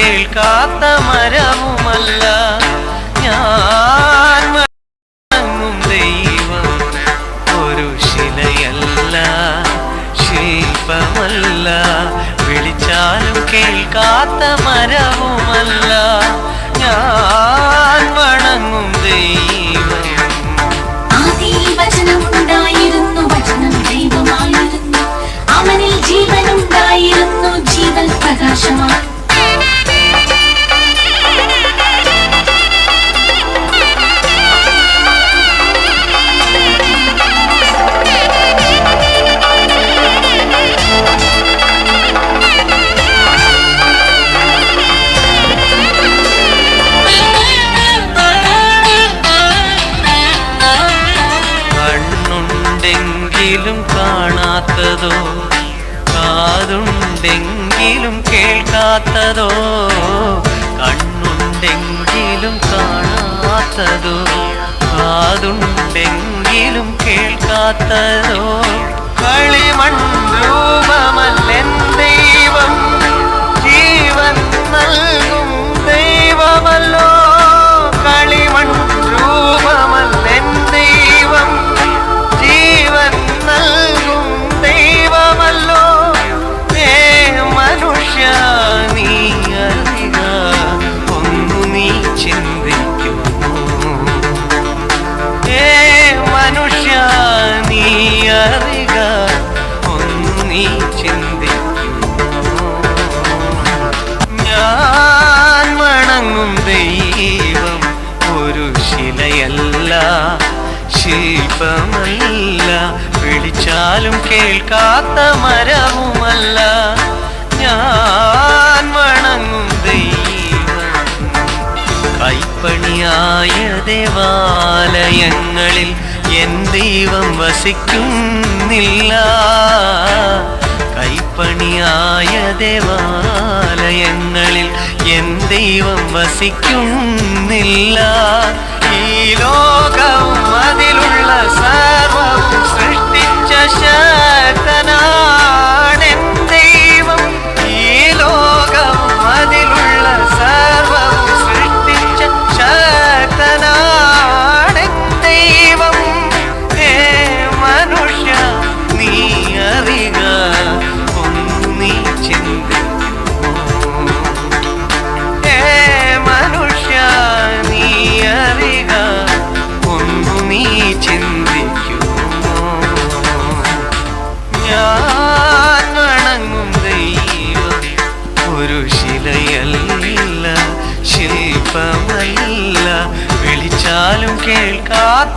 കേൾക്കാത്ത മരവുമല്ല. ഞാൻ ദൈവം ഒരു ശിലയല്ല ശില്പമല്ല. വിളിച്ചാലും കേൾക്കാത്ത മരവുമല്ല കണ്ണുണ്ടെങ്കിലും കാണാത്തതോ കാതുണ്ടെങ്കിലും കേൾക്കാത്തതോ കളിമൺ രൂപമല്ലെൻ ദൈവം ദൈവം വസിക്കുന്നില്ല. കൈപ്പണിയായ ദേവാലയങ്ങളിൽ എൻ ദൈവം വസിക്കുന്നില്ല. ഈ ലോകം അതിലുള്ള സർവവും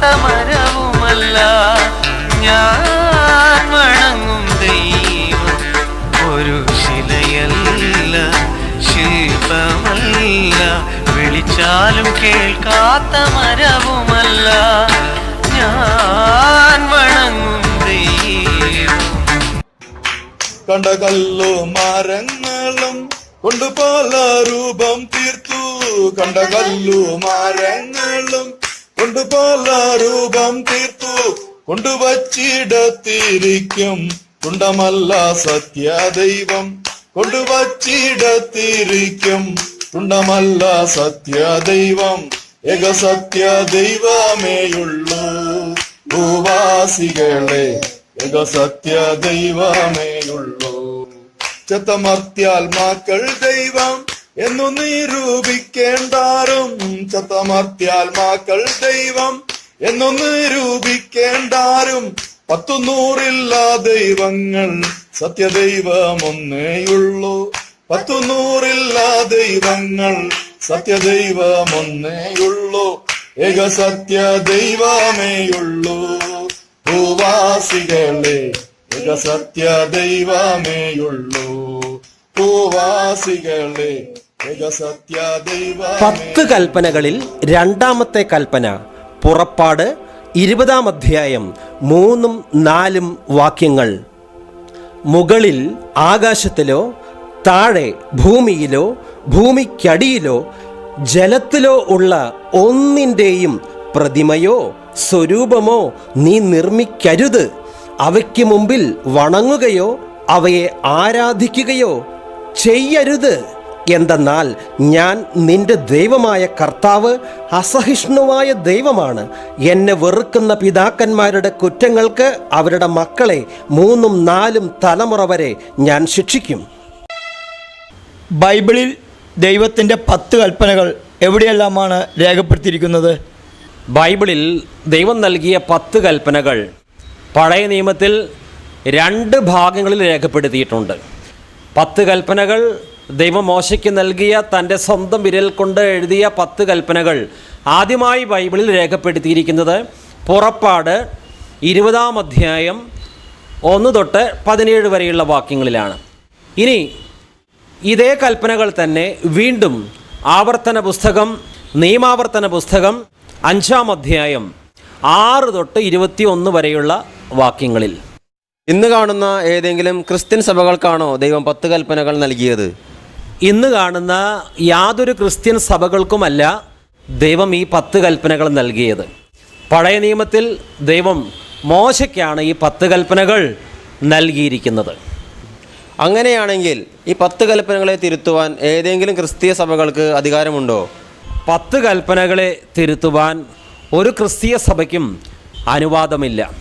മരവുമല്ല ഞാൻ വണങ്ങും ദൈവം. ഒരു ശിലയല്ല ശില്പമല്ല വിളിച്ചാലും കേൾക്കാത്ത മരവുമല്ല. ഞാൻ ദൈവം. കണ്ട മരങ്ങളും കൊണ്ട് പല രൂപം തീർത്തു. കണ്ട കല്ലു മരങ്ങളും കൊണ്ട് പല രൂപം തീർത്തു. കൊണ്ടുവച്ചിടത്തിരിക്കും കുണ്ടമല്ല സത്യ ദൈവം കൊണ്ടുവച്ചിടത്തിരിക്കും കുണ്ടമല്ല സത്യ ദൈവം ഏക സത്യ ദൈവമേയുള്ളൂ ഭൂവാസികളെ ഏക സത്യ ദൈവമേയുള്ളൂ ചത്തമർത്യാത്മാക്കൾ ദൈവം. എന്നു നിരൂപിക്കേണ്ടാരും ചത്തമർത്യാത്മാക്കൾ ദൈവം. എന്നു നിരൂപിക്കേണ്ടാരും പത്തു നൂറില്ല ദൈവങ്ങൾ സത്യദൈവം ഒന്നേയുള്ളൂ പത്തു നൂറില്ല ദൈവങ്ങൾ സത്യദൈവം ഒന്നേയുള്ളൂ ഏക സത്യ ദൈവമേയുള്ളൂ. ഭൂവാസികളെ ഏക സത്യ ദൈവമേയുള്ളൂ. സത്യ പത്ത് കൽപ്പനകളിൽ രണ്ടാമത്തെ കൽപ്പന പുറപ്പാട് ഇരുപതാം അധ്യായം മൂന്നും നാലും വാക്യങ്ങൾ. മുകളിൽ ആകാശത്തിലോ താഴെ ഭൂമിയിലോ ഭൂമിക്കടിയിലോ ജലത്തിലോ ഉള്ള ഒന്നിന്റെയും പ്രതിമയോ സ്വരൂപമോ നീ നിർമ്മിക്കരുത്. അവയ്ക്ക് മുമ്പിൽ വണങ്ങുകയോ അവയെ ആരാധിക്കുകയോ ചെയ്യരുത്. എന്തെന്നാൽ ഞാൻ നിന്റെ ദൈവമായ കർത്താവ് അസഹിഷ്ണുവായ ദൈവമാണ്. എന്നെ വെറുക്കുന്ന പിതാക്കന്മാരുടെ കുറ്റങ്ങൾക്ക് അവരുടെ മക്കളെ മൂന്നും നാലും തലമുറ വരെ ഞാൻ ശിക്ഷിക്കും. ബൈബിളിൽ ദൈവത്തിന്റെ പത്ത് കൽപ്പനകൾ എവിടെയെല്ലാമാണ് രേഖപ്പെടുത്തിയിരിക്കുന്നത്? ബൈബിളിൽ ദൈവം നൽകിയ പത്ത് കൽപ്പനകൾ പഴയ നിയമത്തിൽ രണ്ട് ഭാഗങ്ങളിൽ രേഖപ്പെടുത്തിയിട്ടുണ്ട്. പത്ത് കൽപ്പനകൾ ദൈവം മോശയ്ക്ക് നൽകിയ തന്റെ സ്വന്തം വിരൽ കൊണ്ട് എഴുതിയ പത്ത് കൽപ്പനകൾ ആദ്യമായി ബൈബിളിൽ രേഖപ്പെടുത്തിയിരിക്കുന്നത് പുറപ്പാട് ഇരുപതാം അധ്യായം ഒന്ന് തൊട്ട് പതിനേഴ് വരെയുള്ള വാക്യങ്ങളിലാണ്. ഇനി ഇതേ കൽപ്പനകൾ തന്നെ വീണ്ടും ആവർത്തന പുസ്തകം നിയമാവർത്തന പുസ്തകം അഞ്ചാം അധ്യായം ആറ് തൊട്ട് ഇരുപത്തി ഒന്ന് വരെയുള്ള വാക്യങ്ങളിൽ. ഇന്ന് കാണുന്ന ഏതെങ്കിലും ക്രിസ്ത്യൻ സഭകൾക്കാണോ ദൈവം പത്ത് കൽപ്പനകൾ നൽകിയത്? ഇന്ന് കാണുന്ന യാതൊരു ക്രിസ്ത്യൻ സഭകൾക്കുമല്ല ദൈവം ഈ പത്ത് കൽപ്പനകൾ നൽകിയത്. പഴയ നിയമത്തിൽ ദൈവം മോശയ്ക്കാണ് ഈ പത്ത് കൽപ്പനകൾ നൽകിയിരിക്കുന്നത്. അങ്ങനെയാണെങ്കിൽ ഈ പത്ത് കൽപ്പനകളെ തിരുത്തുവാൻ ഏതെങ്കിലും ക്രിസ്തീയ സഭകൾക്ക് അധികാരമുണ്ടോ? പത്ത് കൽപ്പനകളെ തിരുത്തുവാൻ ഒരു ക്രിസ്തീയ സഭയ്ക്കും അനുവാദമില്ല.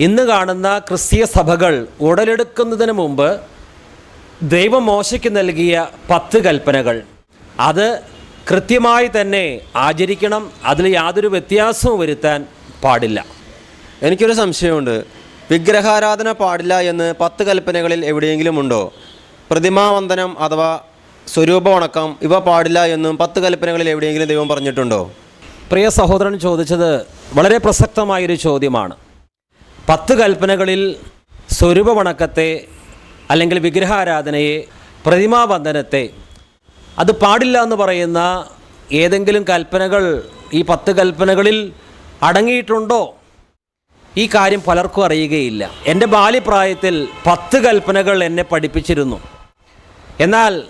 ഇന്ന് കാണുന്ന ക്രിസ്തീയ സഭകൾ ഉടലെടുക്കുന്നതിന് മുമ്പ് ദൈവം മോശയ്ക്ക് നൽകിയ പത്ത് കൽപ്പനകൾ. അത് കൃത്യമായി തന്നെ ആചരിക്കണം അതിൽ യാതൊരു വ്യത്യാസവും വരുത്താൻ പാടില്ല. എനിക്കൊരു സംശയമുണ്ട്. വിഗ്രഹാരാധന പാടില്ല എന്ന് പത്ത് കൽപ്പനകളിൽ എവിടെയെങ്കിലും ഉണ്ടോ? പ്രതിമാവന്ദനം അഥവാ സ്വരൂപ വണക്കം ഇവ പാടില്ല എന്നും പത്ത് കൽപ്പനകളിൽ എവിടെയെങ്കിലും ദൈവം പറഞ്ഞിട്ടുണ്ടോ? പ്രിയ സഹോദരൻ ചോദിച്ചത് വളരെ പ്രസക്തമായൊരു ചോദ്യമാണ്. പത്ത് കൽപ്പനകളിൽ സ്വരൂപവണക്കത്തെ അല്ലെങ്കിൽ വിഗ്രഹാരാധനയെ പ്രതിമാബന്ധനത്തെ അത് പാടില്ല എന്ന് പറയുന്ന ഏതെങ്കിലും കൽപ്പനകൾ ഈ പത്ത് കൽപ്പനകളിൽ അടങ്ങിയിട്ടുണ്ടോ? ഈ കാര്യം പലർക്കും അറിയുകയില്ല. എന്റെ ബാല്യപ്രായത്തിൽ പത്ത് കൽപ്പനകൾ എന്നെ പഠിപ്പിച്ചിരുന്നു. എന്നാൽ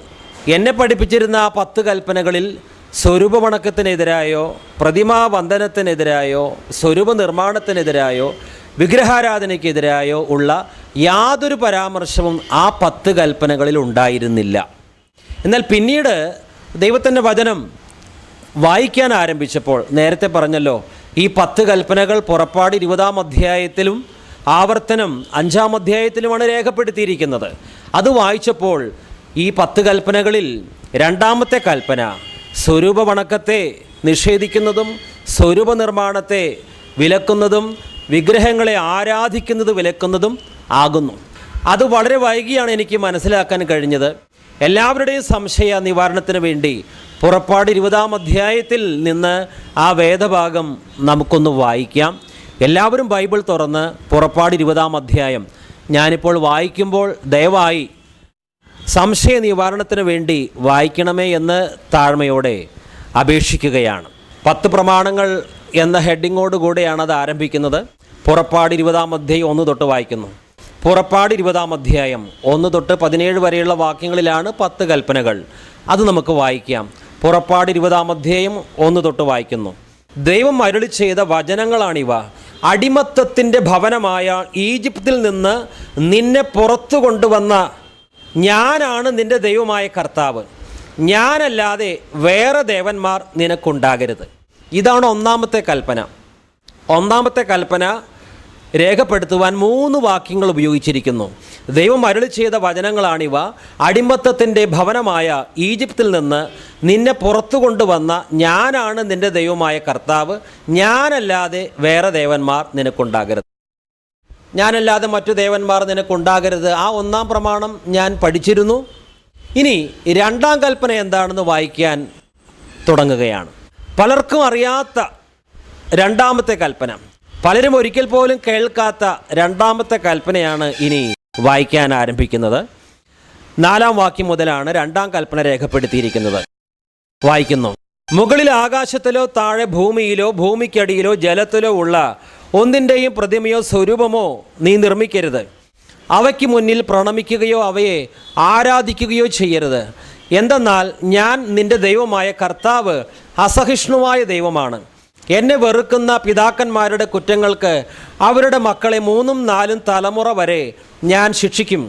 എന്നെ പഠിപ്പിച്ചിരുന്ന ആ പത്ത് കൽപ്പനകളിൽ സ്വരൂപമണക്കത്തിനെതിരായോ പ്രതിമാബന്ധനത്തിനെതിരായോ സ്വരൂപ നിർമ്മാണത്തിനെതിരായോ വിഗ്രഹാരാധനയ്ക്കെതിരായോ ഉള്ള യാതൊരു പരാമർശവും ആ പത്ത് കൽപ്പനകളിൽ ഉണ്ടായിരുന്നില്ല. എന്നാൽ പിന്നീട് ദൈവത്തിന്റെ വചനം വായിക്കാൻ ആരംഭിച്ചപ്പോൾ നേരത്തെ പറഞ്ഞല്ലോ ഈ പത്ത് കൽപ്പനകൾ പുറപ്പാട് ഇരുപതാം അധ്യായത്തിലും ആവർത്തനം അഞ്ചാം അധ്യായത്തിലുമാണ് രേഖപ്പെടുത്തിയിരിക്കുന്നത്. അത് വായിച്ചപ്പോൾ ഈ പത്ത് കൽപ്പനകളിൽ രണ്ടാമത്തെ കൽപ്പന സ്വരൂപ വണക്കത്തെ നിഷേധിക്കുന്നതും സ്വരൂപ നിർമ്മാണത്തെ വിലക്കുന്നതും വിഗ്രഹങ്ങളെ ആരാധിക്കുന്നത് വിലക്കുന്നതും ആകുന്നു. അത് വളരെ വൈകിയാണ് എനിക്ക് മനസ്സിലാക്കാൻ കഴിഞ്ഞത്. എല്ലാവരുടെയും സംശയ നിവാരണത്തിന് വേണ്ടി പുറപ്പാട് ഇരുപതാം അധ്യായത്തിൽ നിന്ന് ആ വേദഭാഗം നമുക്കൊന്ന് വായിക്കാം. എല്ലാവരും ബൈബിൾ തുറന്ന് പുറപ്പാട് ഇരുപതാം അധ്യായം. ഞാനിപ്പോൾ വായിക്കുമ്പോൾ ദയവായി സംശയ നിവാരണത്തിന് വേണ്ടി വായിക്കണമേ എന്ന് താഴ്മയോടെ അപേക്ഷിക്കുകയാണ്. പത്ത് പ്രമാണങ്ങൾ എന്ന ഹെഡിങ്ങോട് കൂടെയാണ് അത് ആരംഭിക്കുന്നത്. പുറപ്പാട് ഇരുപതാം അധ്യായം ഒന്ന് തൊട്ട് വായിക്കുന്നു. പുറപ്പാട് ഇരുപതാം അധ്യായം ഒന്ന് തൊട്ട് പതിനേഴ് വരെയുള്ള വാക്യങ്ങളിലാണ് പത്ത് കൽപ്പനകൾ. അത് നമുക്ക് വായിക്കാം. പുറപ്പാട് ഇരുപതാം അധ്യായം ഒന്ന് തൊട്ട് വായിക്കുന്നു. ദൈവം അരുളി ചെയ്ത വചനങ്ങളാണിവ. അടിമത്തത്തിന്റെ ഭവനമായ ഈജിപ്തിൽ നിന്ന് നിന്നെ പുറത്തു കൊണ്ടുവന്ന ഞാനാണ് നിന്റെ ദൈവമായ കർത്താവ്. ഞാനല്ലാതെ വേറെ ദേവന്മാർ നിനക്കുണ്ടാകരുത്. ഇതാണ് ഒന്നാമത്തെ കൽപ്പന. ഒന്നാമത്തെ കൽപ്പന രേഖപ്പെടുത്തുവാൻ മൂന്ന് വാക്യങ്ങൾ ഉപയോഗിച്ചിരിക്കുന്നു. ദൈവം അരുളി ചെയ്ത വചനങ്ങളാണിവ. അടിമത്തത്തിന്റെ ഭവനമായ ഈജിപ്തിൽ നിന്ന് നിന്നെ പുറത്തു കൊണ്ടുവന്ന ഞാനാണ് നിന്റെ ദൈവമായ കർത്താവ്. ഞാനല്ലാതെ വേറെ ദേവന്മാർ നിനക്കുണ്ടാകരുത്. ഞാനല്ലാതെ മറ്റു ദേവന്മാർ നിനക്കുണ്ടാകരുത്. ആ ഒന്നാം പ്രമാണം ഞാൻ പഠിച്ചിരുന്നു. ഇനി രണ്ടാം കൽപ്പന എന്താണെന്ന് വായിക്കാൻ തുടങ്ങുകയാണ്. പലർക്കും അറിയാത്ത രണ്ടാമത്തെ കൽപ്പന. പലരും ഒരിക്കൽ പോലും കേൾക്കാത്ത രണ്ടാമത്തെ കൽപ്പനയാണ് ഇനി വായിക്കാൻ ആരംഭിക്കുന്നത്. നാലാം വാക്യം മുതലാണ് രണ്ടാം കൽപ്പന രേഖപ്പെടുത്തിയിരിക്കുന്നത്. വായിക്കുന്നു. മുകളിൽ ആകാശത്തിലോ താഴെ ഭൂമിയിലോ ഭൂമിക്കടിയിലോ ജലത്തിലോ ഉള്ള ഒന്നിന്റെയും പ്രതിമയോ സ്വരൂപമോ നീ നിർമ്മിക്കരുത്. അവയ്ക്ക് മുന്നിൽ പ്രണമിക്കുകയോ അവയെ ആരാധിക്കുകയോ ചെയ്യരുത്. എന്തെന്നാൽ ഞാൻ നിന്റെ ദൈവമായ കർത്താവ് അസഹിഷ്ണുവായ ദൈവമാണ്. എന്നെ വെറുക്കുന്ന പിതാക്കന്മാരുടെ കുറ്റങ്ങൾക്ക് അവരുടെ മക്കളെ മൂന്നും നാലും തലമുറ വരെ ഞാൻ ശിക്ഷിക്കും.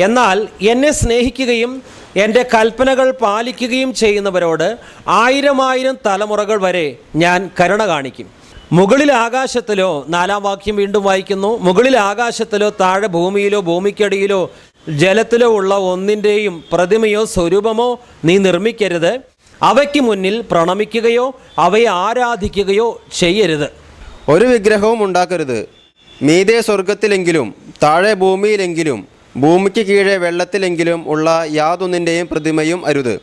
എന്നാൽ എന്നെ സ്നേഹിക്കുകയും എന്റെ കൽപ്പനകൾ പാലിക്കുകയും ചെയ്യുന്നവരോട് ആയിരം ആയിരം തലമുറകൾ വരെ ഞാൻ കരുണ കാണിക്കും. മുകളിൽ ആകാശത്തിലോ നാലാം വാക്യം വീണ്ടും വായിക്കുന്നു മുകളിൽ ആകാശത്തിലോ താഴെ ഭൂമിയിലോ ഭൂമിക്കടിയിലോ ജലത്തിലോ ഉള്ള ഒന്നിന്റെയും പ്രതിമയോ സ്വരൂപമോ നീ നിർമ്മിക്കരുത്. അവയ്ക്ക് മുന്നിൽ പ്രണമിക്കുകയോ അവയെ ആരാധിക്കുകയോ ചെയ്യരുത്. ഒരു വിഗ്രഹവും ഉണ്ടാക്കരുത്. മീതെ സ്വർഗത്തിലെങ്കിലും താഴെ ഭൂമിയിലെങ്കിലും ഭൂമിക്ക് കീഴെ വെള്ളത്തിലെങ്കിലും ഉള്ള യാതൊന്നിന്റെയും പ്രതിമയും അരുത്.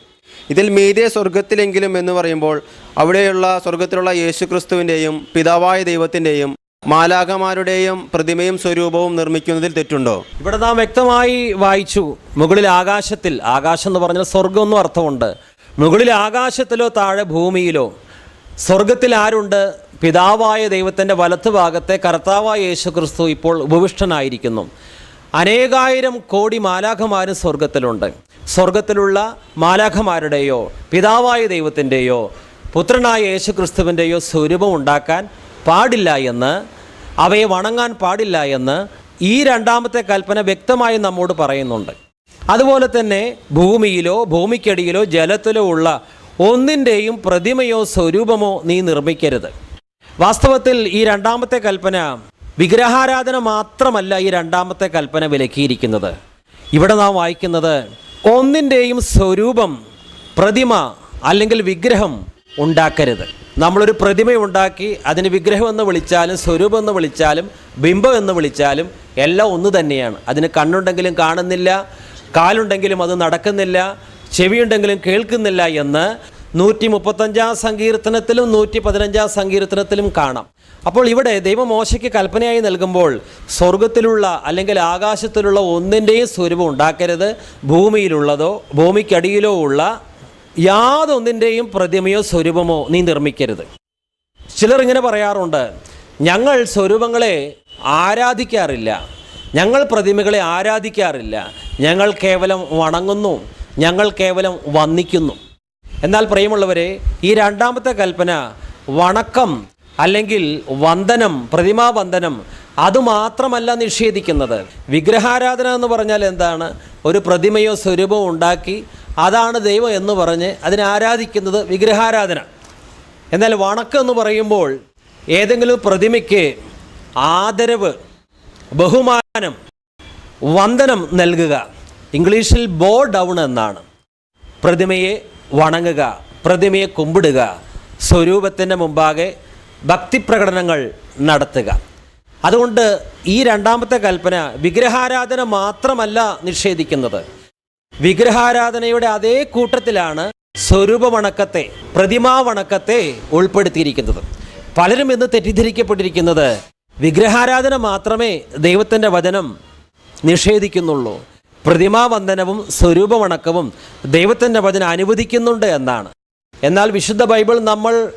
ഇതിൽ മീതെ സ്വർഗത്തിലെങ്കിലും എന്ന് പറയുമ്പോൾ അവിടെയുള്ള സ്വർഗത്തിലുള്ള യേശുക്രിസ്തുവിന്റെയും പിതാവായ ദൈവത്തിന്റെയും മാലാഖമാരുടെയും പ്രതിമയും സ്വരൂപവും നിർമ്മിക്കുന്നതിൽ തെറ്റുണ്ടോ? ഇവിടെ നാം വ്യക്തമായി വായിച്ചു മുകളിൽ ആകാശത്തിൽ ആകാശം എന്ന് പറഞ്ഞാൽ സ്വർഗം എന്നും അർത്ഥമുണ്ട്. മുകളിൽ ആകാശത്തിലോ താഴെ ഭൂമിയിലോ. സ്വർഗത്തിൽ ആരുണ്ട്? പിതാവായ ദൈവത്തിന്റെ വലത്ത് ഭാഗത്തെ കർത്താവായ യേശു ക്രിസ്തു ഇപ്പോൾ ഉപവിഷ്ടനായിരിക്കുന്നു. അനേകായിരം കോടി മാലാഖമാരും സ്വർഗത്തിലുണ്ട് സ്വർഗത്തിലുള്ള മാലാഖമാരുടെയോ പിതാവായ ദൈവത്തിന്റെയോ പുത്രനായ യേശു ക്രിസ്തുവിന്റെയോ സ്വരൂപം ഉണ്ടാക്കാൻ പാടില്ല എന്ന് അവയെ വണങ്ങാൻ പാടില്ല എന്ന് ഈ രണ്ടാമത്തെ കൽപ്പന വ്യക്തമായി നമ്മോട് പറയുന്നുണ്ട്. അതുപോലെ തന്നെ ഭൂമിയിലോ ഭൂമിക്കടിയിലോ ജലത്തിലോ ഉള്ള ഒന്നിന്റെയും പ്രതിമയോ സ്വരൂപമോ നീ നിർമ്മിക്കരുത്. വാസ്തവത്തിൽ ഈ രണ്ടാമത്തെ കൽപ്പന വിഗ്രഹാരാധന മാത്രമല്ല ഈ രണ്ടാമത്തെ കൽപ്പന വിലക്കിയിരിക്കുന്നത്. ഇവിടെ നാം വായിക്കുന്നത് ഒന്നിന്റെയും സ്വരൂപം പ്രതിമ അല്ലെങ്കിൽ വിഗ്രഹം ഉണ്ടാക്കരുത്. നമ്മളൊരു പ്രതിമയുണ്ടാക്കി അതിന് വിഗ്രഹം എന്ന് വിളിച്ചാലും സ്വരൂപം എന്ന് വിളിച്ചാലും ബിംബം എന്ന് വിളിച്ചാലും എല്ലാം ഒന്ന് തന്നെയാണ്. അതിന് കണ്ണുണ്ടെങ്കിലും കാണുന്നില്ല കാലുണ്ടെങ്കിലും അത് നടക്കുന്നില്ല ചെവിയുണ്ടെങ്കിലും കേൾക്കുന്നില്ല എന്ന് നൂറ്റി മുപ്പത്തഞ്ചാം സങ്കീർത്തനത്തിലും നൂറ്റി പതിനഞ്ചാം സങ്കീർത്തനത്തിലും കാണാം. അപ്പോൾ ഇവിടെ ദൈവമോശയ്ക്ക് കൽപ്പനയായി നൽകുമ്പോൾ സ്വർഗത്തിലുള്ള അല്ലെങ്കിൽ ആകാശത്തിലുള്ള ഒന്നിന്റെയും സ്വരൂപം ഉണ്ടാക്കരുത്. ഭൂമിയിലുള്ളതോ ഭൂമിക്കടിയിലോ ഉള്ള യാതൊന്നിന്റെയും പ്രതിമയോ സ്വരൂപമോ നീ നിർമ്മിക്കരുത്. ചിലർ ഇങ്ങനെ പറയാറുണ്ട് ഞങ്ങൾ സ്വരൂപങ്ങളെ ആരാധിക്കാറില്ല. ഞങ്ങൾ പ്രതിമകളെ ആരാധിക്കാറില്ല. ഞങ്ങൾ കേവലം വണങ്ങുന്നു. ഞങ്ങൾ കേവലം വന്ദിക്കുന്നു. എന്നാൽ പ്രിയമുള്ളവരെ ഈ രണ്ടാമത്തെ കൽപ്പന വണക്കം അല്ലെങ്കിൽ വന്ദനം പ്രതിമാവന്ദനം അതുമാത്രമല്ല നിഷേധിക്കുന്നത്. വിഗ്രഹാരാധന എന്ന് പറഞ്ഞാൽ എന്താണ്? ഒരു പ്രതിമയോ സ്വരൂപമോ ഉണ്ടാക്കി അതാണ് ദൈവം എന്ന് പറഞ്ഞ് അതിനെ ആരാധിക്കുന്നത് വിഗ്രഹാരാധന. എന്നാൽ വണക്കം എന്ന് പറയുമ്പോൾ ഏതെങ്കിലും പ്രതിമയ്ക്ക് ആദരവ് ബഹുമാനം വന്ദനം നൽകുക. ഇംഗ്ലീഷിൽ ബോ ഡൗൺ എന്നാണ്. പ്രതിമയെ വണങ്ങുക പ്രതിമയെ കുമ്പിടുക സ്വരൂപത്തിന്റെ മുമ്പാകെ ഭക്തിപ്രകടനങ്ങൾ നടത്തുക. അതുകൊണ്ട് ഈ രണ്ടാമത്തെ കൽപ്പന വിഗ്രഹാരാധന മാത്രമല്ല നിഷേധിക്കുന്നത്. വിഗ്രഹാരാധനയുടെ അതേ കൂട്ടത്തിലാണ് സ്വരൂപവണക്കത്തെ പ്രതിമാവണക്കത്തെ ഉൾപ്പെടുത്തിയിരിക്കുന്നത്. പലരും ഇന്ന് തെറ്റിദ്ധരിക്കപ്പെട്ടിരിക്കുന്നത് വിഗ്രഹാരാധന മാത്രമേ ദൈവത്തിന്റെ വചനം നിഷേധിക്കുന്നുള്ളൂ. പ്രതിമാവന്ദനവും സ്വരൂപവണക്കവും ദൈവത്തിന്റെ വചനം അനുവദിക്കുന്നുണ്ട് എന്നാണ്. എന്നാൽ വിശുദ്ധ ബൈബിൾ നമ്മൾ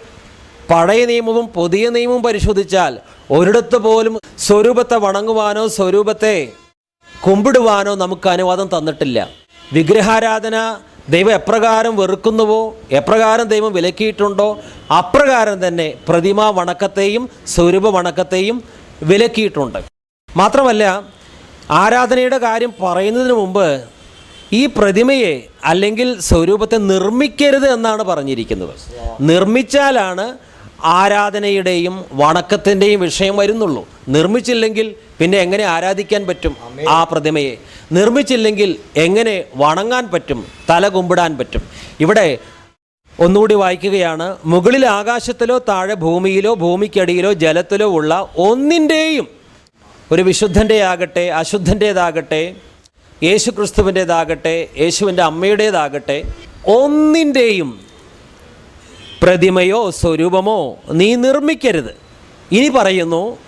പഴയ നിയമവും പുതിയ നിയമവും പരിശോധിച്ചാൽ ഒരിടത്ത് പോലും സ്വരൂപത്തെ വണങ്ങുവാനോ സ്വരൂപത്തെ കുമ്പിടുവാനോ നമുക്ക് അനുവാദം തന്നിട്ടില്ല. വിഗ്രഹാരാധന ദൈവം എപ്രകാരം വെറുക്കുന്നുവോ എപ്രകാരം ദൈവം വിലക്കിയിട്ടുണ്ടോ അപ്രകാരം തന്നെ പ്രതിമാ വണക്കത്തെയും സ്വരൂപ വണക്കത്തെയും വിലക്കിയിട്ടുണ്ട്. മാത്രമല്ല ആരാധനയുടെ കാര്യം പറയുന്നതിന് മുമ്പ് ഈ പ്രതിമയെ അല്ലെങ്കിൽ സ്വരൂപത്തെ നിർമ്മിക്കരുത് എന്നാണ് പറഞ്ഞിരിക്കുന്നത്. നിർമ്മിച്ചാലാണ് ആരാധനയുടെയും വണക്കത്തിന്റെയും വിഷയം വരുന്നുള്ളൂ. നിർമ്മിച്ചില്ലെങ്കിൽ പിന്നെ എങ്ങനെ ആരാധിക്കാൻ പറ്റും ആ പ്രതിമയെ? നിർമ്മിച്ചില്ലെങ്കിൽ എങ്ങനെ വണങ്ങാൻ പറ്റും? തല കുമ്പിടാൻ പറ്റും? ഇവിടെ ഒന്നുകൂടി വായിക്കുകയാണ്. മുകളിൽ ആകാശത്തിലോ താഴെ ഭൂമിയിലോ ഭൂമിക്കടിയിലോ ജലത്തിലോ ഉള്ള ഒന്നിന്റെയും ഒരു വിശുദ്ധന്റെ ആകട്ടെ അശുദ്ധന്റേതാകട്ടെ യേശു ക്രിസ്തുവിന്റേതാകട്ടെ യേശുവിന്റെ അമ്മയുടേതാകട്ടെ ഒന്നിന്റെയും പ്രതിമയോ സ്വരൂപമോ നീ നിർമ്മിക്കരുത്. ഇനി പറയുന്നു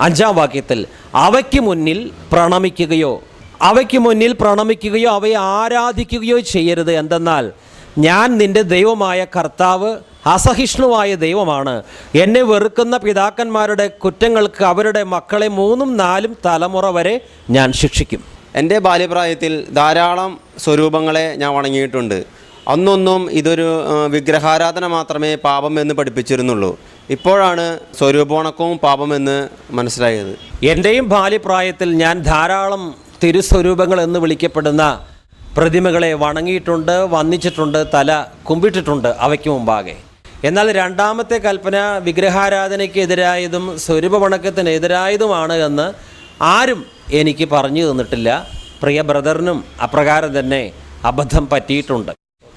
അഞ്ചാം വാക്യത്തിൽ അവയ്ക്ക് മുന്നിൽ പ്രണമിക്കുകയോ അവയ്ക്ക് മുന്നിൽ പ്രണമിക്കുകയോ അവയെ ആരാധിക്കുകയോ ചെയ്യരുത്. എന്തെന്നാൽ ഞാൻ നിന്റെ ദൈവമായ കർത്താവ് അസഹിഷ്ണുവായ ദൈവമാണ്. എന്നെ വെറുക്കുന്ന പിതാക്കന്മാരുടെ കുറ്റങ്ങൾക്ക് അവരുടെ മക്കളെ മൂന്നും നാലും തലമുറ വരെ ഞാൻ ശിക്ഷിക്കും. എന്റെ ബാല്യപ്രായത്തിൽ ധാരാളം സ്വരൂപങ്ങളെ ഞാൻ വണങ്ങിയിട്ടുണ്ട്. അന്നൊന്നും ഇതൊരു വിഗ്രഹാരാധന മാത്രമേ പാപം എന്ന് പഠിപ്പിച്ചിരുന്നുള്ളൂ. ഇപ്പോഴാണ് സ്വരൂപോണക്കവും പാപമെന്ന് മനസ്സിലായത്. എന്റെയും ബാല്യപ്രായത്തിൽ ഞാൻ ധാരാളം തിരുസ്വരൂപങ്ങൾ എന്ന് വിളിക്കപ്പെടുന്ന പ്രതിമകളെ വണങ്ങിയിട്ടുണ്ട് വന്നിച്ചിട്ടുണ്ട് തല കുമ്പിട്ടിട്ടുണ്ട് അവയ്ക്ക് മുമ്പാകെ. എന്നാൽ രണ്ടാമത്തെ കൽപ്പന വിഗ്രഹാരാധനയ്ക്കെതിരായതും സ്വരൂപ വണക്കത്തിനെതിരായതുമാണ് എന്ന് ആരും എനിക്ക് പറഞ്ഞു തന്നിട്ടില്ല. പ്രിയ ബ്രദറിനും അപ്രകാരം തന്നെ അബദ്ധം പറ്റിയിട്ടുണ്ട്.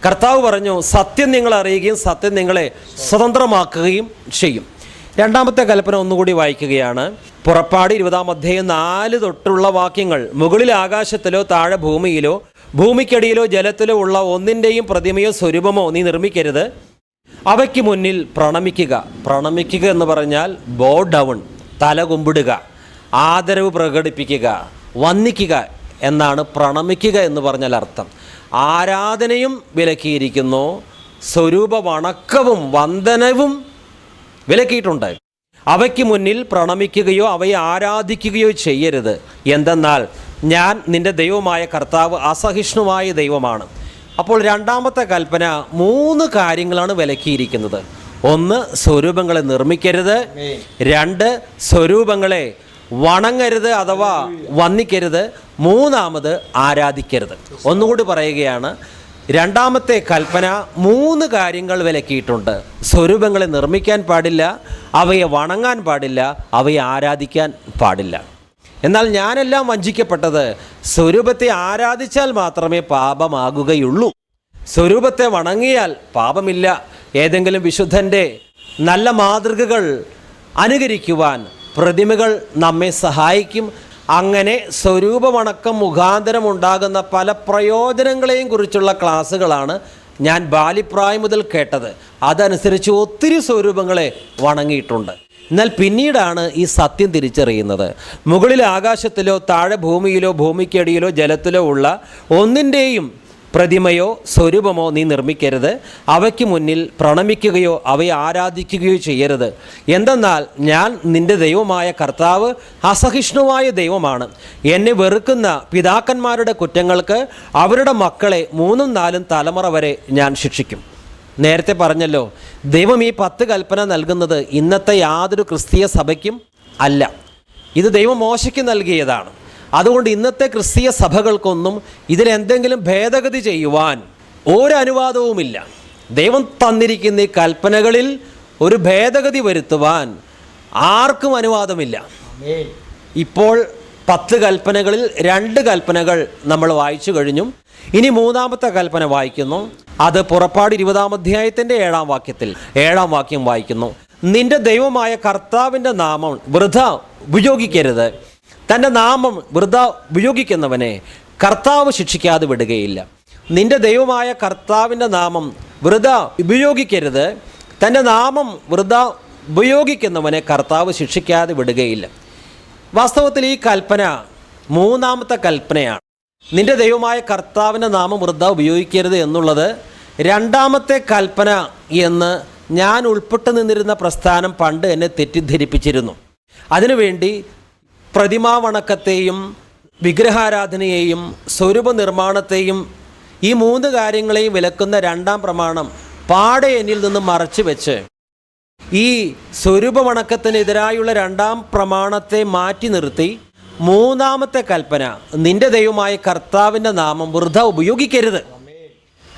കർത്താവ് പറഞ്ഞു സത്യം നിങ്ങൾ അറിയുകയും സത്യം നിങ്ങളെ സ്വതന്ത്രമാക്കുകയും ചെയ്യും. രണ്ടാമത്തെ കൽപ്പന ഒന്നുകൂടി വായിക്കുകയാണ്. പുറപ്പാട് ഇരുപതാം അധ്യായം നാല് തൊട്ടുള്ള വാക്യങ്ങൾ മുകളിൽ ആകാശത്തിലോ താഴെ ഭൂമിയിലോ ഭൂമിക്കടിയിലോ ജലത്തിലോ ഉള്ള ഒന്നിന്റെയും പ്രതിമയോ സ്വരൂപമോ നീ നിർമ്മിക്കരുത്. അവയ്ക്ക് മുന്നിൽ പ്രണമിക്കുക. പ്രണമിക്കുക എന്ന് പറഞ്ഞാൽ ബോ ഡൗൺ തല കുമ്പിടുക ആദരവ് പ്രകടിപ്പിക്കുക വന്ദിക്കുക എന്നാണ് പ്രണമിക്കുക എന്ന് പറഞ്ഞാൽ അർത്ഥം. ആരാധനയും വിലക്കിയിരിക്കുന്നു സ്വരൂപ വണക്കവും വന്ദനവും വിലക്കിയിട്ടുണ്ട്. അവയ്ക്ക് മുന്നിൽ പ്രണമിക്കുകയോ അവയെ ആരാധിക്കുകയോ ചെയ്യരുത്. എന്തെന്നാൽ ഞാൻ നിന്റെ ദൈവമായ കർത്താവ് അസഹിഷ്ണുവായ ദൈവമാണ്. അപ്പോൾ രണ്ടാമത്തെ കൽപ്പന മൂന്ന് കാര്യങ്ങളാണ് വിലക്കിയിരിക്കുന്നത്. ഒന്ന് സ്വരൂപങ്ങളെ നിർമ്മിക്കരുത്. രണ്ട് സ്വരൂപങ്ങളെ വണങ്ങരുത് അഥവാ വന്ദിക്കരുത് മൂന്നാമത് ആരാധിക്കരുത്. ഒന്നുകൂടി പറയുകയാണ് രണ്ടാമത്തെ കൽപ്പന മൂന്ന് കാര്യങ്ങൾ വിലക്കിയിട്ടുണ്ട്. സ്വരൂപങ്ങളെ നിർമ്മിക്കാൻ പാടില്ല അവയെ വണങ്ങാൻ പാടില്ല അവയെ ആരാധിക്കാൻ പാടില്ല. എന്നാൽ ഞാനെല്ലാം വഞ്ചിക്കപ്പെട്ടത് സ്വരൂപത്തെ ആരാധിച്ചാൽ മാത്രമേ പാപമാകുകയുള്ളൂ. സ്വരൂപത്തെ വണങ്ങിയാൽ പാപമില്ല. ഏതെങ്കിലും വിശുദ്ധന്റെ നല്ല മാതൃകകൾ അനുകരിക്കുവാൻ പ്രതിമകൾ നമ്മെ സഹായിക്കും. അങ്ങനെ സ്വരൂപമണക്കം മുഖാന്തരം ഉണ്ടാകുന്ന പല പ്രയോജനങ്ങളെയും കുറിച്ചുള്ള ക്ലാസ്സുകളാണ് ഞാൻ ബാലിപ്രായം മുതൽ കേട്ടത്. അതനുസരിച്ച് ഒത്തിരി സ്വരൂപങ്ങളെ വണങ്ങിയിട്ടുണ്ട്. എന്നാൽ പിന്നീടാണ് ഈ സത്യം തിരിച്ചറിയുന്നത്. മുകളിൽ ആകാശത്തിലോ താഴെ ഭൂമിയിലോ ഭൂമിക്കടിയിലോ ജലത്തിലോ ഉള്ള ഒന്നിന്റെയും പ്രതിമയോ സ്വരൂപമോ നീ നിർമ്മിക്കരുത്. അവയ്ക്ക് മുന്നിൽ പ്രണമിക്കുകയോ അവയെ ആരാധിക്കുകയോ ചെയ്യരുത്. എന്തെന്നാൽ ഞാൻ നിന്റെ ദൈവമായ കർത്താവ് അസഹിഷ്ണുവായ ദൈവമാണ്. എന്നെ വെറുക്കുന്ന പിതാക്കന്മാരുടെ കുറ്റങ്ങൾക്ക് അവരുടെ മക്കളെ മൂന്നും നാലും തലമുറ വരെ ഞാൻ ശിക്ഷിക്കും. നേരത്തെ പറഞ്ഞല്ലോ ദൈവം ഈ പത്ത് കൽപ്പന നൽകുന്നത് ഇന്നത്തെ യാതൊരു ക്രിസ്തീയ സഭയ്ക്കും അല്ല. ഇത് ദൈവം മോശയ്ക്ക് നൽകിയതാണ്. അതുകൊണ്ട് ഇന്നത്തെ ക്രിസ്തീയ സഭകൾക്കൊന്നും ഇതിലെന്തെങ്കിലും ഭേദഗതി ചെയ്യുവാൻ ഒരനുവാദവുമില്ല ദൈവം തന്നിരിക്കുന്ന ഈ കൽപ്പനകളിൽ ഒരു ഭേദഗതി വരുത്തുവാൻ ആർക്കും അനുവാദമില്ല. ഇപ്പോൾ പത്ത് കൽപ്പനകളിൽ രണ്ട് കൽപ്പനകൾ നമ്മൾ വായിച്ചു കഴിഞ്ഞു. ഇനി മൂന്നാമത്തെ കൽപ്പന വായിക്കുന്നു. അത് പുറപ്പാട് ഇരുപതാം അധ്യായത്തിന്റെ ഏഴാം വാക്യത്തിൽ ഏഴാം വാക്യം വായിക്കുന്നു. നിന്റെ ദൈവമായ കർത്താവിന്റെ നാമം വൃഥ ഉപയോഗിക്കരുത്. തന്റെ നാമം വൃത ഉപയോഗിക്കുന്നവനെ കർത്താവ് ശിക്ഷിക്കാതെ വിടുകയില്ല. നിന്റെ ദൈവമായ കർത്താവിന്റെ നാമം വൃത ഉപയോഗിക്കരുത്. തന്റെ നാമം വൃത ഉപയോഗിക്കുന്നവനെ കർത്താവ് ശിക്ഷിക്കാതെ വിടുകയില്ല. വാസ്തവത്തിൽ ഈ കൽപ്പന മൂന്നാമത്തെ കൽപ്പനയാണ്. നിന്റെ ദൈവമായ കർത്താവിന്റെ നാമം വൃദ്ധ ഉപയോഗിക്കരുത് എന്നുള്ളത് രണ്ടാമത്തെ കൽപ്പന എന്ന് ഞാൻ ഉൾപ്പെട്ടു നിന്നിരുന്ന പ്രസ്ഥാനം പണ്ട് എന്നെ തെറ്റിദ്ധരിപ്പിച്ചിരുന്നു. അതിനുവേണ്ടി പ്രതിമാവണക്കത്തെയും വിഗ്രഹാരാധനയെയും സ്വരൂപ നിർമ്മാണത്തെയും ഈ മൂന്ന് കാര്യങ്ങളെയും വിലക്കുന്ന രണ്ടാം പ്രമാണം പാടെ എന്നിൽ നിന്ന് മറച്ചു വെച്ച്. ഈ സ്വരൂപമണക്കത്തിനെതിരായുള്ള രണ്ടാം പ്രമാണത്തെ മാറ്റി നിർത്തി മൂന്നാമത്തെ കൽപ്പന നിന്റെ ദൈവമായ കർത്താവിന്റെ നാമം വൃദ്ധ ഉപയോഗിക്കരുത്.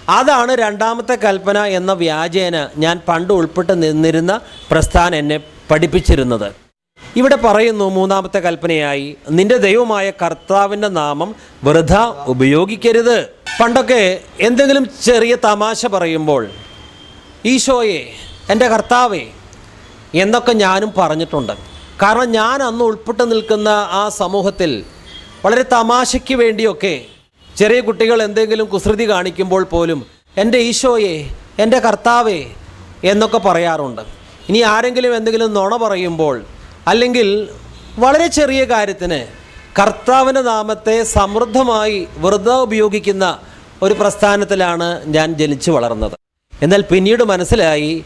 അതാണ് രണ്ടാമത്തെ കൽപ്പന എന്ന വ്യാജേന ഞാൻ പണ്ട് ഉൾപ്പെട്ട് നിന്നിരുന്ന പ്രസ്ഥാനം എന്നെ പഠിപ്പിച്ചിരുന്നത്. ഇവിടെ പറയുന്നു മൂന്നാമത്തെ കൽപ്പനയായി നിന്റെ ദൈവമായ കർത്താവിന്റെ നാമം വൃഥ ഉപയോഗിക്കരുത്. പണ്ടൊക്കെ എന്തെങ്കിലും ചെറിയ തമാശ പറയുമ്പോൾ ഈശോയെ എന്റെ കർത്താവേ എന്നൊക്കെ ഞാനും പറഞ്ഞിട്ടുണ്ട്. കാരണം ഞാൻ അന്ന് ഉൾപ്പെട്ട് നിൽക്കുന്ന ആ സമൂഹത്തിൽ വളരെ തമാശയ്ക്ക് വേണ്ടിയൊക്കെ ചെറിയ കുട്ടികൾ എന്തെങ്കിലും കുസൃതി കാണിക്കുമ്പോൾ പോലും എന്റെ ഈശോയെ എന്റെ കർത്താവേ എന്നൊക്കെ പറയാറുണ്ട്. ഇനി ആരെങ്കിലും എന്തെങ്കിലും നുണ പറയുമ്പോൾ അല്ലെങ്കിൽ വളരെ ചെറിയ കാര്യത്തിന് കർത്താവിന്റെ നാമത്തെ സമൃദ്ധമായി വെറുതെ ഉപയോഗിക്കുന്ന ഒരു പ്രസ്ഥാനത്തിലാണ് ഞാൻ ജനിച്ചു വളർന്നത്. എന്നാൽ പിന്നീട് മനസ്സിലായി